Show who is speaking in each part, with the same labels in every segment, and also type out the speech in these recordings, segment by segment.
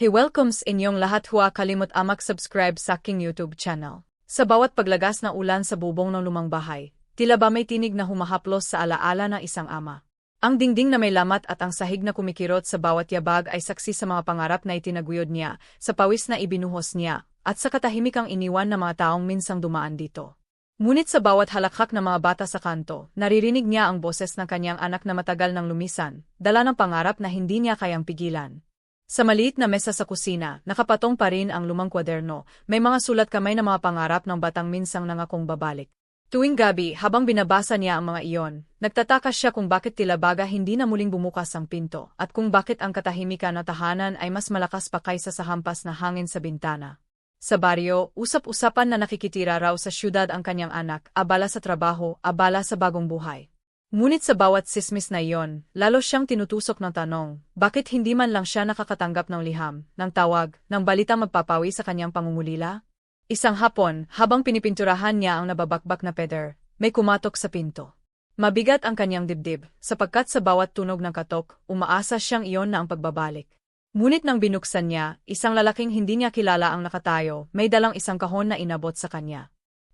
Speaker 1: He welcomes inyong lahat huwa kalimot amak subscribe sa aking YouTube channel. Sa bawat paglagas ng ulan sa bubong ng lumang bahay, tila ba may tinig na humahaplos sa alaala ng isang ama. Ang dingding na may lamat at ang sahig na kumikirot sa bawat yabag ay saksi sa mga pangarap na itinaguyod niya, sa pawis na ibinuhos niya, at sa katahimikang iniwan ng mga taong minsang dumaan dito. Ngunit sa bawat halakhak ng mga bata sa kanto, naririnig niya ang boses ng kanyang anak na matagal nang lumisan, dala ng pangarap na hindi niya kayang pigilan. Sa maliit na mesa sa kusina, nakapatong pa rin ang lumang kwaderno, may mga sulat kamay na mga pangarap ng batang minsang nangakong babalik. Tuwing gabi, habang binabasa niya ang mga iyon, nagtataka siya kung bakit tila baga hindi na muling bumukas ang pinto, at kung bakit ang katahimikan na tahanan ay mas malakas pa kaysa sa hampas na hangin sa bintana. Sa baryo, usap-usapan na nakikitira raw sa syudad ang kanyang anak, abala sa trabaho, abala sa bagong buhay. Ngunit sa bawat sismis na iyon, lalo siyang tinutusok ng tanong, bakit hindi man lang siya nakakatanggap ng liham, ng tawag, ng balita magpapawi sa kanyang pangungulila? Isang hapon, habang pinipinturahan niya ang nababakbak na peder, may kumatok sa pinto. Mabigat ang kanyang dibdib, sapagkat sa bawat tunog ng katok, umaasa siyang iyon na ang pagbabalik. Ngunit nang binuksan niya, isang lalaking hindi niya kilala ang nakatayo, may dalang isang kahon na inabot sa kanya.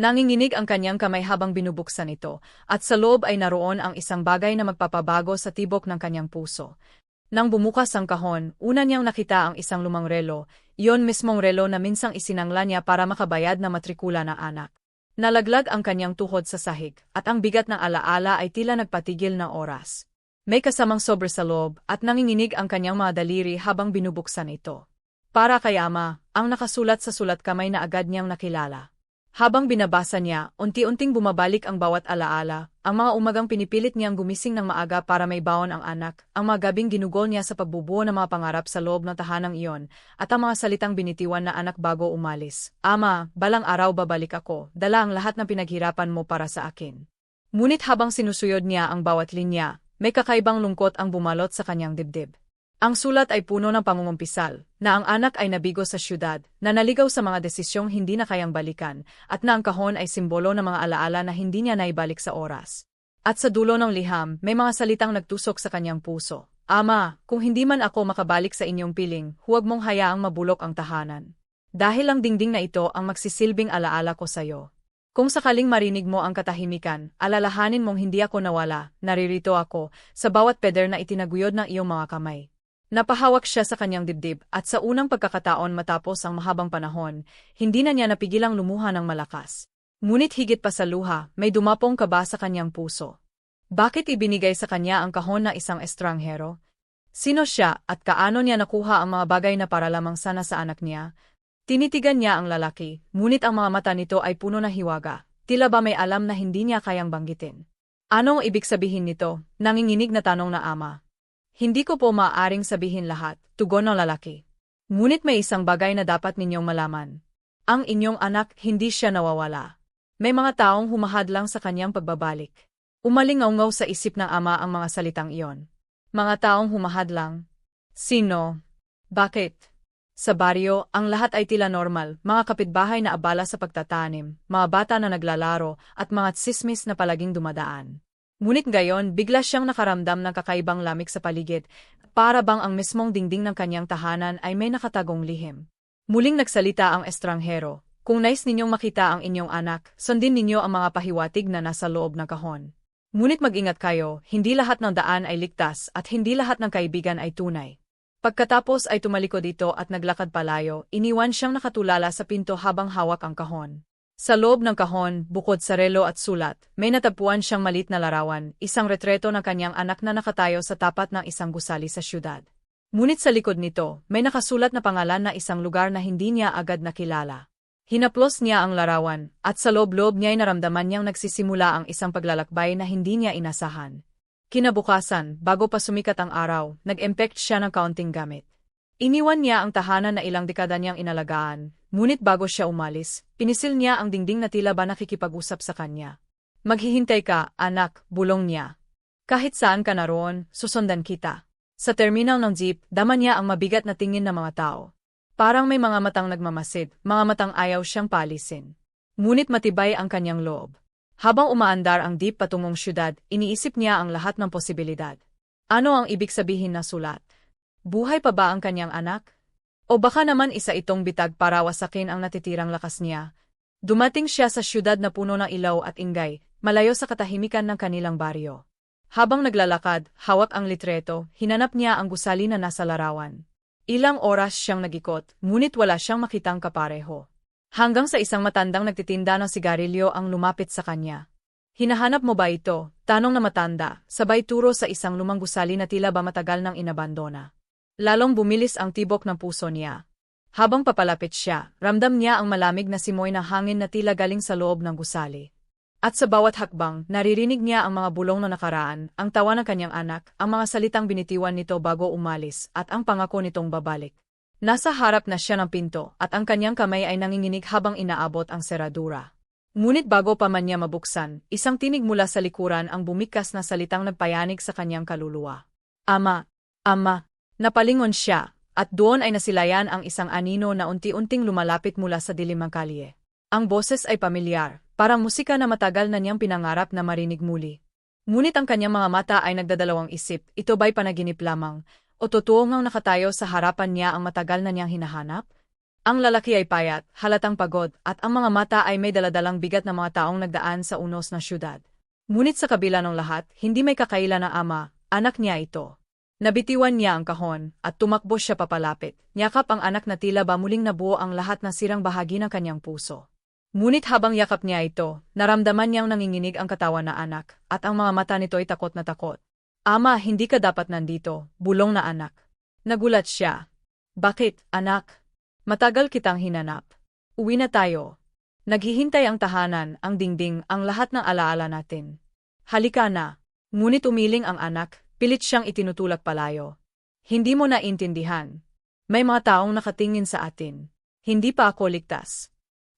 Speaker 1: Nanginginig ang kanyang kamay habang binubuksan ito, at sa loob ay naroon ang isang bagay na magpapabago sa tibok ng kanyang puso. Nang bumukas ang kahon, una niyang nakita ang isang lumang relo, iyon mismong relo na minsang isinangla niya para makabayad na matrikula ng anak. Nalaglag ang kanyang tuhod sa sahig, at ang bigat ng alaala ay tila nagpatigil na oras. May kasamang sobre sa loob, at nanginginig ang kanyang mga daliri habang binubuksan ito. Para kay ama, ang nakasulat sa sulat kamay na agad niyang nakilala. Habang binabasa niya, unti-unting bumabalik ang bawat alaala, ang mga umagang pinipilit niyang gumising ng maaga para may baon ang anak, ang mga gabing ginugol niya sa pagbubuo ng mga pangarap sa loob ng tahanang iyon, at ang mga salitang binitiwan na anak bago umalis. Ama, balang araw babalik ako, dala ang lahat ng pinaghirapan mo para sa akin. Ngunit habang sinusuyod niya ang bawat linya, may kakaibang lungkot ang bumalot sa kanyang dibdib. Ang sulat ay puno ng pangungumpisal, na ang anak ay nabigo sa syudad, na naligaw sa mga desisyong hindi na kayang balikan, at na ang kahon ay simbolo ng mga alaala na hindi niya naibalik sa oras. At sa dulo ng liham, may mga salitang nagtusok sa kanyang puso. Ama, kung hindi man ako makabalik sa inyong piling, huwag mong hayaang mabulok ang tahanan. Dahil ang dingding na ito ang magsisilbing alaala ko sa iyo. Kung sakaling marinig mo ang katahimikan, alalahanin mong hindi ako nawala, naririto ako, sa bawat peder na itinaguyod ng iyong mga kamay. Napahawak siya sa kanyang dibdib at sa unang pagkakataon matapos ang mahabang panahon, hindi na niya napigilang lumuha ng malakas. Ngunit higit pa sa luha, may dumapong kaba sa kanyang puso. Bakit ibinigay sa kanya ang kahon na isang estranghero? Sino siya at kaano niya nakuha ang mga bagay na para lamang sana sa anak niya? Tinitigan niya ang lalaki, ngunit ang mga mata nito ay puno na hiwaga. Tila ba may alam na hindi niya kayang banggitin? Anong ibig sabihin nito? Nanginginig na tanong na ama. Hindi ko po maaaring sabihin lahat, tugon ng lalaki. Ngunit may isang bagay na dapat ninyong malaman. Ang inyong anak hindi siya nawawala. May mga taong humahadlang sa kanyang pagbabalik. Umalingaw sa isip ng ama ang mga salitang iyon. Mga taong humahadlang. Sino? Bakit? Sa baryo, ang lahat ay tila normal, mga kapitbahay na abala sa pagtatanim, mga bata na naglalaro, at mga tsismis na palaging dumadaan. Ngunit gayon, bigla siyang nakaramdam ng kakaibang lamig sa paligid, para bang ang mismong dingding ng kanyang tahanan ay may nakatagong lihim. Muling nagsalita ang estranghero, kung nais ninyong makita ang inyong anak, sundin ninyo ang mga pahiwatig na nasa loob ng kahon. Ngunit mag-ingat kayo, hindi lahat ng daan ay ligtas at hindi lahat ng kaibigan ay tunay. Pagkatapos ay tumalikod dito at naglakad palayo, iniwan siyang nakatulala sa pinto habang hawak ang kahon. Sa loob ng kahon, bukod sa relo at sulat, may natagpuan siyang malit na larawan, isang retreto ng kanyang anak na nakatayo sa tapat ng isang gusali sa syudad. Ngunit sa likod nito, may nakasulat na pangalan na isang lugar na hindi niya agad nakilala. Hinaplos niya ang larawan, at sa loob-loob niya ay naramdaman niyang nagsisimula ang isang paglalakbay na hindi niya inasahan. Kinabukasan, bago pa sumikat ang araw, nag-empect siya ng kaunting gamit. Iniwan niya ang tahanan na ilang dekada niyang inalagaan, ngunit bago siya umalis, pinisil niya ang dingding na tila ba nakikipag-usap sa kanya. Maghihintay ka, anak, bulong niya. Kahit saan ka naroon, susundan kita. Sa terminal ng jeep, dama niya ang mabigat na tingin ng mga tao. Parang may mga matang nagmamasid, mga matang ayaw siyang palisin. Ngunit matibay ang kanyang loob. Habang umaandar ang jeep patungong syudad, iniisip niya ang lahat ng posibilidad. Ano ang ibig sabihin na sulat? Buhay pa ba ang kanyang anak? O baka naman isa itong bitag para wasakin ang natitirang lakas niya. Dumating siya sa syudad na puno ng ilaw at ingay, malayo sa katahimikan ng kanilang baryo. Habang naglalakad, hawak ang litreto, hinanap niya ang gusali na nasa larawan. Ilang oras siyang nagikot, ngunit wala siyang makitang kapareho. Hanggang sa isang matandang nagtitinda ng sigarilyo ang lumapit sa kanya. Hinahanap mo ba ito? Tanong na matanda, sabay turo sa isang lumang gusali na tila ba matagal nang inabandona. Lalong bumilis ang tibok ng puso niya. Habang papalapit siya, ramdam niya ang malamig na simoy ng hangin na tila galing sa loob ng gusali. At sa bawat hakbang, naririnig niya ang mga bulong na nakaraan, ang tawa ng kanyang anak, ang mga salitang binitiwan nito bago umalis, at ang pangako nitong babalik. Nasa harap na siya ng pinto, at ang kanyang kamay ay nanginginig habang inaabot ang seradura. Ngunit bago pa man niya mabuksan, isang tinig mula sa likuran ang bumikas na salitang nagpayanig sa kanyang kaluluwa. Ama, Ama, napalingon siya, at doon ay nasilayan ang isang anino na unti-unting lumalapit mula sa dilim ng kalye. Ang boses ay pamilyar, Parang musika na matagal na niyang pinangarap na marinig muli. Ngunit ang kanyang mga mata ay nagdadalawang isip, ito ba'y panaginip lamang, o totoo ngang nakatayo sa harapan niya ang matagal na niyang hinahanap? Ang lalaki ay payat, halatang pagod, at ang mga mata ay may daladalang bigat na mga taong nagdaan sa unos na syudad. Ngunit sa kabila ng lahat, hindi may kakaila na ama, anak niya ito. Nabitiwan niya ang kahon, at tumakbo siya papalapit. Nyakap ang anak na tila ba muling nabuo ang lahat ng sirang bahagi ng kanyang puso. Ngunit habang yakap niya ito, naramdaman niyang nanginginig ang katawan na anak, at ang mga mata nito ay takot na takot. Ama, hindi ka dapat nandito, bulong na anak. Nagulat siya. Bakit, anak? Matagal kitang hinanap. Uwi na tayo. Naghihintay ang tahanan, ang dingding, ang lahat ng alaala natin. Halika na. Ngunit umiling ang anak, pilit siyang itinutulak palayo. Hindi mo naintindihan. May mga taong nakatingin sa atin. Hindi pa ako ligtas.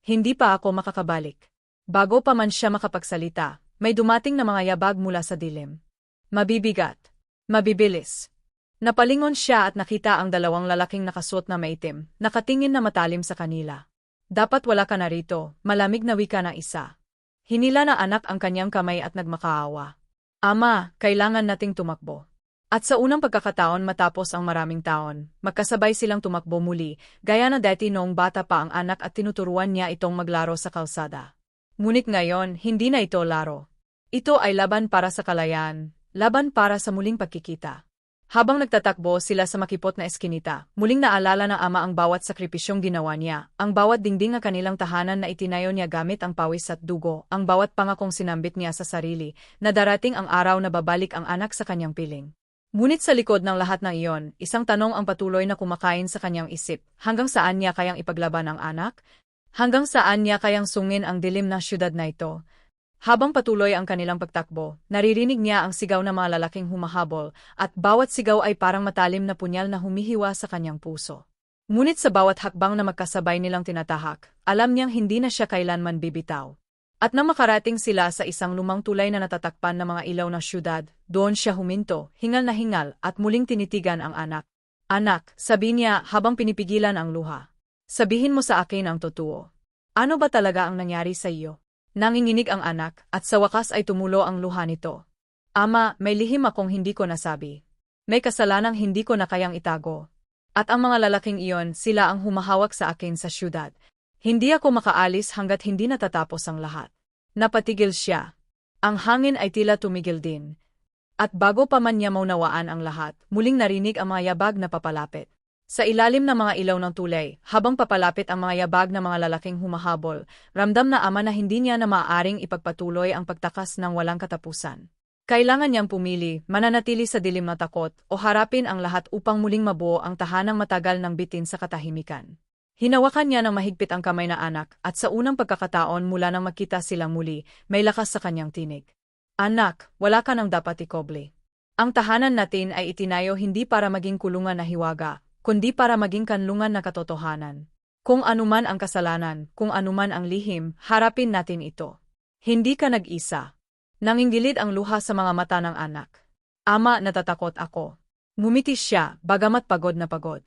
Speaker 1: Hindi pa ako makakabalik. Bago pa man siya makapagsalita, may dumating na mga yabag mula sa dilim. Mabibigat. Mabibilis. Napalingon siya at nakita ang dalawang lalaking nakasuot na maitim, nakatingin na matalim sa kanila. Dapat wala ka na rito, malamig na wika na isa. Hinila na anak ang kanyang kamay at nagmakaawa. Ama, kailangan nating tumakbo. At sa unang pagkakataon matapos ang maraming taon, magkasabay silang tumakbo muli, gaya na dati noong bata pa ang anak at tinuturuan niya itong maglaro sa kalsada. Ngunit ngayon, hindi na ito laro. Ito ay laban para sa kalayan, laban para sa muling pagkikita. Habang nagtatakbo sila sa makipot na eskinita, muling naalala ng ama ang bawat sakripisyong ginawa niya, ang bawat dingding ng kanilang tahanan na itinayo niya gamit ang pawis at dugo, ang bawat pangakong sinambit niya sa sarili, na darating ang araw na babalik ang anak sa kanyang piling. Ngunit sa likod ng lahat ng iyon, isang tanong ang patuloy na kumakain sa kanyang isip, hanggang saan niya kayang ipaglaban ang anak? Hanggang saan niya kayang sungin ang dilim na syudad na ito? Habang patuloy ang kanilang pagtakbo, naririnig niya ang sigaw ng mga lalaking humahabol, at bawat sigaw ay parang matalim na punyal na humihiwa sa kanyang puso. Ngunit sa bawat hakbang na magkasabay nilang tinatahak, alam niyang hindi na siya kailanman bibitaw. At nang makarating sila sa isang lumang tulay na natatakpan ng mga ilaw na syudad, doon siya huminto, hingal na hingal, at muling tinitigan ang anak. Anak, sabi niya habang pinipigilan ang luha. Sabihin mo sa akin ang totoo. Ano ba talaga ang nangyari sa iyo? Nanginginig ang anak, at sa wakas ay tumulo ang luha nito. Ama, may lihim akong hindi ko nasabi. May kasalanang hindi ko na kayang itago. At ang mga lalaking iyon, sila ang humahawak sa akin sa syudad, hindi ako makaalis hanggat hindi natatapos ang lahat. Napatigil siya. Ang hangin ay tila tumigil din. At bago pa man niya maunawaan ang lahat, muling narinig ang mga yabag na papalapit. Sa ilalim ng mga ilaw ng tulay, habang papalapit ang mga yabag ng mga lalaking humahabol, ramdam na ama na hindi niya na maaaring ipagpatuloy ang pagtakas ng walang katapusan. Kailangan niyang pumili, mananatili sa dilim na takot, o harapin ang lahat upang muling mabuo ang tahanang matagal ng bitin sa katahimikan. Hinawakan niya ng mahigpit ang kamay na anak at sa unang pagkakataon mula nang makita silang muli, may lakas sa kanyang tinig. Anak, wala ka nang dapat ikoble. Ang tahanan natin ay itinayo hindi para maging kulungan na hiwaga, kundi para maging kanlungan na katotohanan. Kung anuman ang kasalanan, kung anuman ang lihim, harapin natin ito. Hindi ka nag-isa. Nanginggilid ang luha sa mga mata ng anak. Ama, natatakot ako. Ngumiti siya, bagamat pagod na pagod.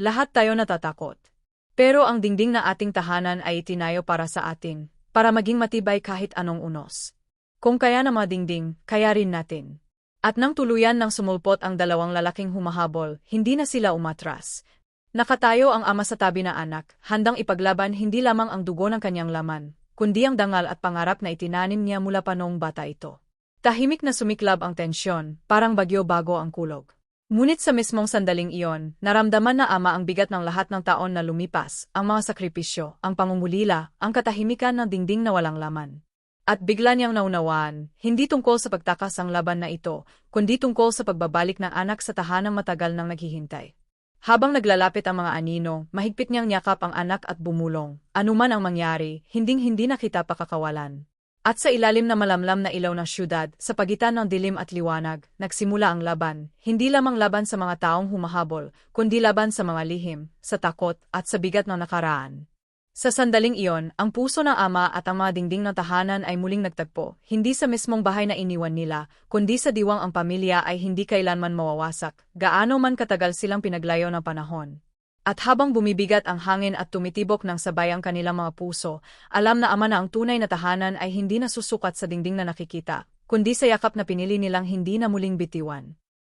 Speaker 1: Lahat tayo natatakot. Pero ang dingding na ating tahanan ay itinayo para sa atin, para maging matibay kahit anong unos. Kung kaya na mga dingding, kaya rin natin. At nang tuluyan ng sumulpot ang dalawang lalaking humahabol, hindi na sila umatras. Nakatayo ang ama sa tabi na anak, handang ipaglaban hindi lamang ang dugo ng kanyang laman, kundi ang dangal at pangarap na itinanim niya mula pa noong bata ito. Tahimik na sumiklab ang tensyon, parang bagyo bago ang kulog. Ngunit sa mismong sandaling iyon, naramdaman na ama ang bigat ng lahat ng taon na lumipas, ang mga sakripisyo, ang pangungulila, ang katahimikan ng dingding na walang laman. At bigla niyang naunawaan, hindi tungkol sa pagtakas ang laban na ito, kundi tungkol sa pagbabalik ng anak sa tahanang matagal nang naghihintay. Habang naglalapit ang mga anino, mahigpit niyang yakap ang anak at bumulong. Anuman ang mangyari, hinding-hindi na kita pakakawalan. At sa ilalim na malamlam na ilaw ng syudad, sa pagitan ng dilim at liwanag, nagsimula ang laban, hindi lamang laban sa mga taong humahabol, kundi laban sa mga lihim, sa takot, at sa bigat ng nakaraan. Sa sandaling iyon, ang puso ng ama at ang mga dingding ng tahanan ay muling nagtagpo, hindi sa mismong bahay na iniwan nila, kundi sa diwang ang pamilya ay hindi kailanman mawawasak, gaano man katagal silang pinaglayo ng panahon. At habang bumibigat ang hangin at tumitibok ng sabay ang kanilang mga puso, alam na ama na ang tunay na tahanan ay hindi nasusukat sa dingding na nakikita, kundi sa yakap na pinili nilang hindi na muling bitiwan.